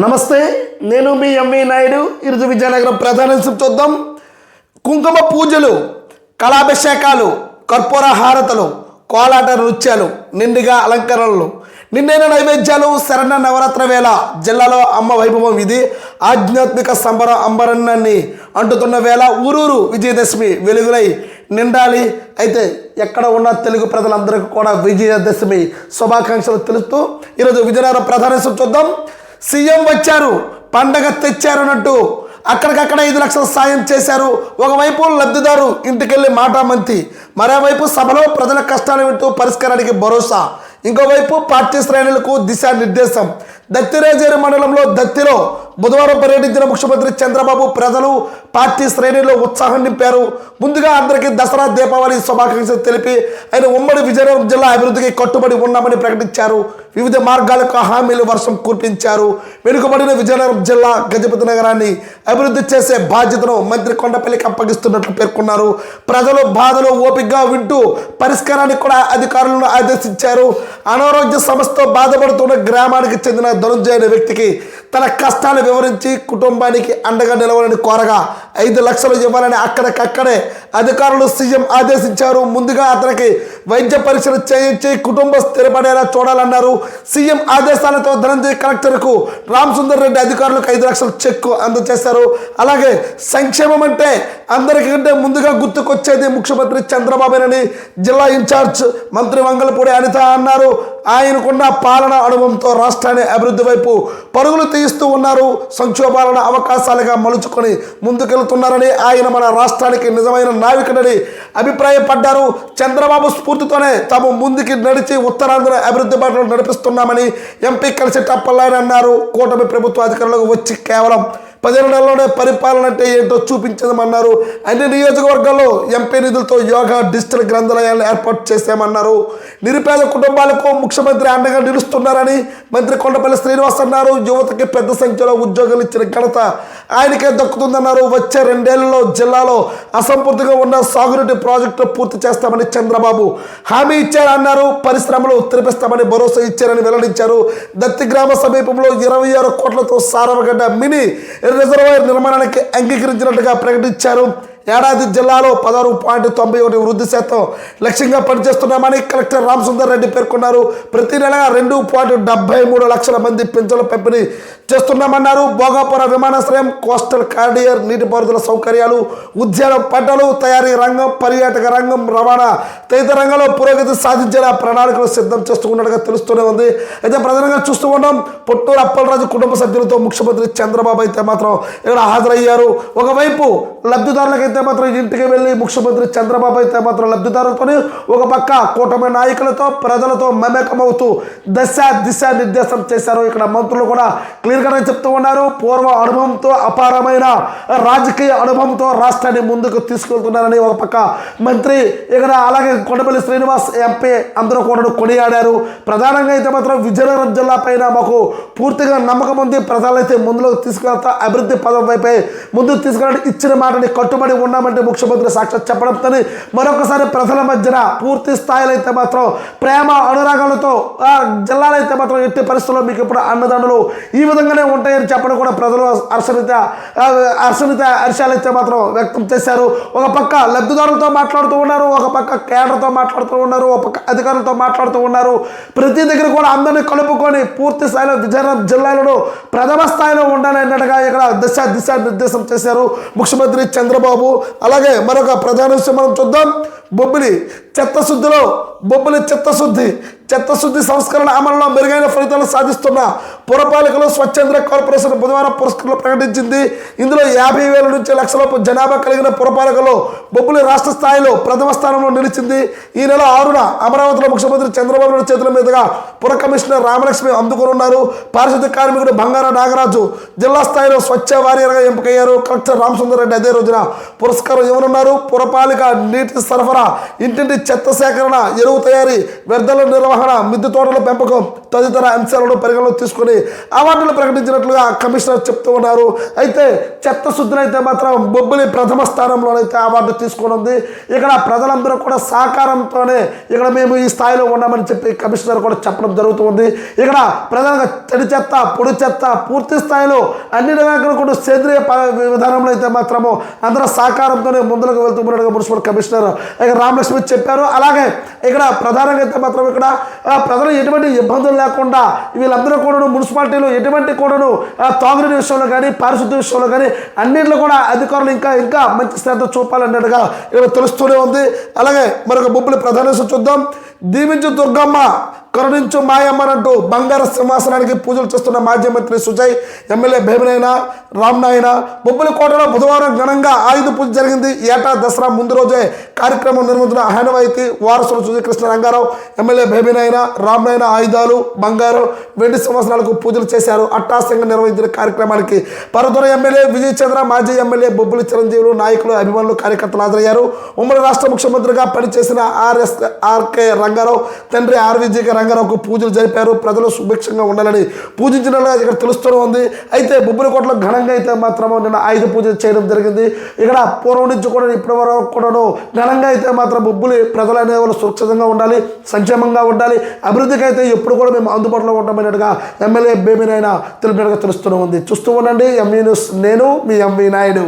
నమస్తే నేను మీ ఎంవి నాయుడు ఇరుజు విజయనగరం ప్రధాన చూద్దాం. కుంకుమ పూజలు కళాభిషేకాలు కర్పూర హారతలు కోలాట నృత్యాలు నిండుగా అలంకరణలు. నిండైన నైవేద్యాలు శరణ నవరాత్ర వేళ. జిల్లాలో అమ్మ వైభవం ఇది. ఆధ్యాత్మిక సంబర అంబరణాన్ని అంటుతున్న వేళ ఊరూరు విజయదశమి వెలుగులై నిండాలి. అయితే ఎక్కడ ఉన్న తెలుగు ప్రజలందరికీ కూడా విజయదశమి శుభాకాంక్షలు తెలుస్తూ ఈరోజు విజయనగరం ప్రధాన చూద్దాం. సీఎం వచ్చారు పండగ తెచ్చారు అన్నట్టు. అక్కడికక్కడ ఐదు లక్షల సాయం చేశారు. ఒకవైపు లబ్ధిదారు ఇంటికెళ్ళి మాటామంతి మరోవైపు సభలో ప్రజల కష్టాలు వింటూ పరిష్కారానికి భరోసా. ఇంకోవైపు పార్టీ శ్రేణులకు దిశానిర్దేశం. దత్తిరేజేరు మండలంలో దత్తిలో బుధవారం పర్యటించిన ముఖ్యమంత్రి చంద్రబాబు ప్రజలు పార్టీ శ్రేణిలో ఉత్సాహం నింపారు. ముందుగా అందరికీ దసరా దీపావళి శుభాకాంక్షలు తెలిపి ఆయన ఉమ్మడి విజయనగరం జిల్లా అభివృద్ధికి కట్టుబడి ఉన్నామని ప్రకటించారు. వివిధ మార్గాలకు హామీలు వర్షం కురిపించారు. వెనుకబడిన విజయనగరం జిల్లా గజపతి నగరాన్ని అభివృద్ధి చేసే బాధ్యతను మంత్రి కొండపల్లికి అప్పగిస్తున్నట్లు పేర్కొన్నారు. ప్రజలు బాధలు ఓపికగా వింటూ పరిష్కారానికి కూడా అధికారులను ఆదేశించారు. అనారోగ్య సమస్యతో బాధపడుతున్న గ్రామానికి చెందిన ధనుంజయ అనే వ్యక్తికి తన కష్టాలు వివరించి కుటుంబానికి అండగా నిలవాలని కోరగా ఐదు లక్షలు ఇవ్వాలని అక్కడికక్కడే అధికారులు సీఎం ఆదేశించారు. ముందుగా అతనికి వైద్య పరీక్షలు చేయించి కుటుంబ స్థిరపడేలా చూడాలన్నారు. సీఎం ఆదేశాలతో ధనంజయ కలెక్టర్కు రామ్ సుందర్ రెడ్డి అధికారులకు ఐదు లక్షల చెక్కు అందజేశారు. అలాగే సంక్షేమం అంటే అందరికంటే ముందుగా గుర్తుకొచ్చేది ముఖ్యమంత్రి చంద్రబాబునని జిల్లా ఇన్ఛార్జ్ మంత్రి వంగలపూడి అనిత అన్నారు. ఆయనకున్న పాలన అనుభవంతో రాష్ట్రాన్ని అభివృద్ధి వైపు పరుగులు తీయిస్తూ ఉన్నారు. సంక్షోభాలను అవకాశాలుగా మలుచుకొని ముందుకెళ్తున్నారని ఆయన మన రాష్ట్రానికి నిజమైన నావికుడని అభిప్రాయపడ్డారు. చంద్రబాబు స్ఫూర్తితోనే తాము ముందుకి నడిచి ఉత్తరాంధ్ర అభివృద్ధి బాటలో నడిపిస్తున్నామని ఎంపీ కలిసి టప్పల్లాయని అన్నారు. కూటమి ప్రభుత్వ అధికారులకు వచ్చి కేవలం పదిహేను నెలలోనే పరిపాలన అంటే ఏంటో చూపించదమన్నారు అన్ని నియోజకవర్గాల్లో ఎంపీ నిధులతో యోగా డిజిటల్ గ్రంథాలయాలను ఏర్పాటు చేశామన్నారు నిరుపేద కుటుంబాలకు ముఖ్యమంత్రి అండగా నిలుస్తున్నారని మంత్రి కొండపల్లి శ్రీనివాస్ అన్నారు. యువతకి పెద్ద సంఖ్యలో ఉద్యోగాలు ఇచ్చిన ఘనత ఆయనకే దక్కుతుందన్నారు. వచ్చే రెండేళ్ళలో జిల్లాలో అసంపూర్తిగా ఉన్న సాగునీటి ప్రాజెక్టులు పూర్తి చేస్తామని చంద్రబాబు హామీ ఇచ్చారన్నారు. పరిశ్రమలు తెరిపిస్తామని భరోసా ఇచ్చారని వెల్లడించారు. దత్తి గ్రామ సమీపంలో ఇరవై ఆరు కోట్లతో సారవగడ్డ మినీ రిజర్వాయర్ నిర్మాణానికి అంగీకరించినట్టుగా ప్రకటించారు ఏడాది జిల్లాలో పదహారు పాయింట్ తొంభై ఒకటి వృద్ధి శాతం లక్ష్యంగా పనిచేస్తున్నామని కలెక్టర్ రామసుందర్ రెడ్డి పేర్కొన్నారు. ప్రతి నెల రెండు పాయింట్ డెబ్బై మూడు లక్షల మంది పింఛన్ల పంపిణీ చేస్తున్నామన్నారు. భోగాపురం విమానాశ్రయం కోస్టల్ కార్డియర్ నీటిపారుదల సౌకర్యాలు ఉద్యాన పంటలు తయారీ రంగం పర్యాటక రంగం రవాణా తదితర రంగంలో పురోగతి సాధించేలా ప్రణాళికలు సిద్ధం చేస్తున్నట్టుగా తెలుస్తూనే ఉంది. అయితే ప్రధానంగా చూస్తూ ఉన్నాం పొట్టూరు అప్పలరాజు కుటుంబ సభ్యులతో ముఖ్యమంత్రి చంద్రబాబు అయితే మాత్రం ఇక్కడ హాజరయ్యారు. ఒకవైపు లబ్ధిదారులకైతే మాత్రం ఇంటికి వెళ్ళి ముఖ్యమంత్రి చంద్రబాబు అయితే మాత్రం లబ్ధిదారులతో ఒక పక్క కూటమి నాయకులతో ప్రజలతో మమేకమవుతూ దశ దిశ నిర్దేశం చేశారు. ఇక్కడ మంత్రులు కూడా క్లియర్గానే చెప్తూ ఉన్నారు. పూర్వ అనుభవంతో అపారమైన రాజకీయ అనుభవంతో రాష్ట్రాన్ని ముందుకు తీసుకెళ్తున్నారని ఒక పక్క మంత్రి ఇక్కడ అలాగే కొండపల్లి శ్రీనివాస్ ఎంపీ అందరూ కూడా కొనియాడారు. ప్రధానంగా అయితే మాత్రం విజయనగరం జిల్లా పైన మాకు పూర్తిగా నమ్మకం ఉంది. ప్రజలైతే ముందులోకి తీసుకెళ్తా అభివృద్ధి పదం వైపే ముందుకు తీసుకెళ్ళడానికి ఇచ్చిన మాటని కట్టుబడి ఉన్నామంటే ముఖ్యమంత్రి సాక్షాత్ చెప్పడంతో మరొకసారి ప్రజల మధ్యన పూర్తి స్థాయిలో అయితే మాత్రం ప్రేమ అనురాగాలతో జిల్లాలో అయితే మాత్రం ఎట్టి పరిస్థితుల్లో మీకు ఇప్పుడు అన్నదండలు ఈ విధంగానే ఉంటాయని చెప్పడం కూడా ప్రజలు అర్శనిత అర్శనిత హర్షాలైతే మాత్రం వ్యక్తం చేశారు. ఒక పక్క లబ్ధిదారులతో మాట్లాడుతూ ఉన్నారు ఒక పక్క కేడర్తో మాట్లాడుతూ ఉన్నారు ఒక పక్క అధికారులతో మాట్లాడుతూ ఉన్నారు. ప్రతి దగ్గర కూడా అందరినీ కలుపుకొని పూర్తి స్థాయిలో విజయనగరం జిల్లాలో ప్రథమ స్థాయిలో ఉండాలన్నట్టుగా ఇక్కడ దిశ దిశ నిర్దేశం చేశారు ముఖ్యమంత్రి చంద్రబాబు. అలాగే మరొక ప్రధాన విషయం మనం చూద్దాం. బొబ్బిలి చిత్తశుద్ధిలో బొబ్బిలి చిత్తశుద్ధి చిత్తశుద్ధి సంస్కరణ అమలులో మెరుగైన ఫలితాలు సాధిస్తున్న పురపాలికలు స్వచ్ఛంద్ర కార్పొరేషన్ బుధవారం పురస్కారం ప్రకటించింది. ఇందులో యాభై వేల నుంచి లక్షల జనాభా కలిగిన పురపాలికలు బొబ్బులి రాష్ట్ర స్థాయిలో ప్రథమ స్థానంలో నిలిచింది. ఈ నెల ఆరున అమరావతిలో ముఖ్యమంత్రి చంద్రబాబు నాయుడు చేతుల మీదుగా పుర కమిషనర్ రామలక్ష్మి అందుకోనున్నారు. పారిశుద్ధ్య కార్మికుడు బంగార నాగరాజు జిల్లా స్థాయిలో స్వచ్ఛ వారియర్గా ఎంపికయ్యారు. కలెక్టర్ రామసుందర్ రెడ్డి అదే రోజున పురస్కారం ఇవ్వనున్నారు. పురపాలిక నీటి సరఫరా ఇంటింటి చెత్త సేకరణ ఎరువు తయారీ వ్యర్థాల నిర్వహణ నిర్వహణ మిద్దె తోటల పెంపకం తదితర అంశాలను పరిగణలో తీసుకొని అవార్డులు ప్రకటించినట్లుగా కమిషనర్ చెప్తూ ఉన్నారు. అయితే చెత్త శుద్ధినైతే మాత్రం బొబ్బిలి ప్రథమ స్థానంలోనైతే అవార్డు తీసుకొని ఉంది ఇక్కడ ప్రజలందరూ కూడా సహకారంతోనే ఇక్కడ మేము ఈ స్థాయిలో ఉన్నామని చెప్పి కమిషనర్ కూడా చెప్పడం జరుగుతుంది. ఇక్కడ ప్రధానంగా తడి చెత్త పొడి చెత్త పూర్తి స్థాయిలో అన్ని రకాల కూడా సేంద్రియ విధానంలో అయితే మాత్రము అందరూ సహకారంతోనే ముందుకు వెళ్తున్నట్టుగా మున్సిపల్ కమిషనర్ ఇక్కడ రామలక్ష్మి చెప్పారు. అలాగే ఇక్కడ ప్రధానంగా అయితే మాత్రం ఇక్కడ ప్రజలు ఎటువంటి ఇబ్బందులు లేకుండా వీళ్ళందరూ కూడాను మున్సిపాలిటీలో ఎటువంటి కూడాను తాగునీటి విషయంలో కానీ పారిశుద్ధ్య విషయంలో కానీ అన్నింటిలో కూడా అధికారులు ఇంకా ఇంకా మంచి శ్రద్ధ చూపాలన్నట్టుగా ఇక్కడ తెలుస్తూనే ఉంది. అలాగే మరొక బొబ్బులు ప్రధాన చూద్దాం. దీవించు దుర్గమ్మ. కరుణించు మాయమ్మనంటూ బంగారు సింహాసనానికి పూజలు చేస్తున్న మాజీ మంత్రి సుజయ్ ఎమ్మెల్యే భీమనైన రామ్నాయన బొబ్బుల కోటలో బుధవారం ఘనంగా ఆయుధ పూజ జరిగింది. ఏటా దసరా ముందు రోజే కార్యక్రమం నిర్వహించిన ఆనవాయితీ వారసులు సుజయ్ కృష్ణ రంగారావు ఎమ్మెల్యే భీమనైన రామ్నాయన ఆయుధాలు బంగారు వెండి సింహాసనాలకు పూజలు చేశారు. అట్టాసంగా నిర్వహించిన కార్యక్రమానికి పరదూర ఎమ్మెల్యే విజయ్ చంద్ర మాజీ ఎమ్మెల్యే బొబ్బులి చిరంజీవులు నాయకులు అభిమానులు కార్యకర్తలు హాజరయ్యారు. ఉమ్మడి రాష్ట్ర ముఖ్యమంత్రిగా పనిచేసిన ఆర్ఎస్ ఆర్కే రంగారావు తండ్రి ఆర్వీజీకే రంగారావుకు పూజలు జరిపారు. ప్రజలు సుభిక్షంగా ఉండాలని పూజించినట్లుగా ఇక్కడ తెలుస్తూనే ఉంది. అయితే బొబ్బులకోటలో ఘనంగా అయితే మాత్రము నిన్న ఆయుధ పూజ చేయడం జరిగింది. ఇక్కడ పూర్వం నుంచి కూడా ఇప్పటి వరకు కూడాను ఘనంగా అయితే మాత్రం బొబ్బులు ప్రజలు అనేవాళ్ళు సురక్షితంగా ఉండాలి సంక్షేమంగా ఉండాలి అభివృద్ధికి అయితే ఎప్పుడు కూడా మేము అందుబాటులో ఉంటామన్నట్టుగా ఎమ్మెల్యే బేబీనైనా తెలిపినట్టుగా తెలుస్తూనే ఉంది. చూస్తూ ఉండండి. ఎంవీ న్యూస్ నేను మీ ఎంవి నాయుడు.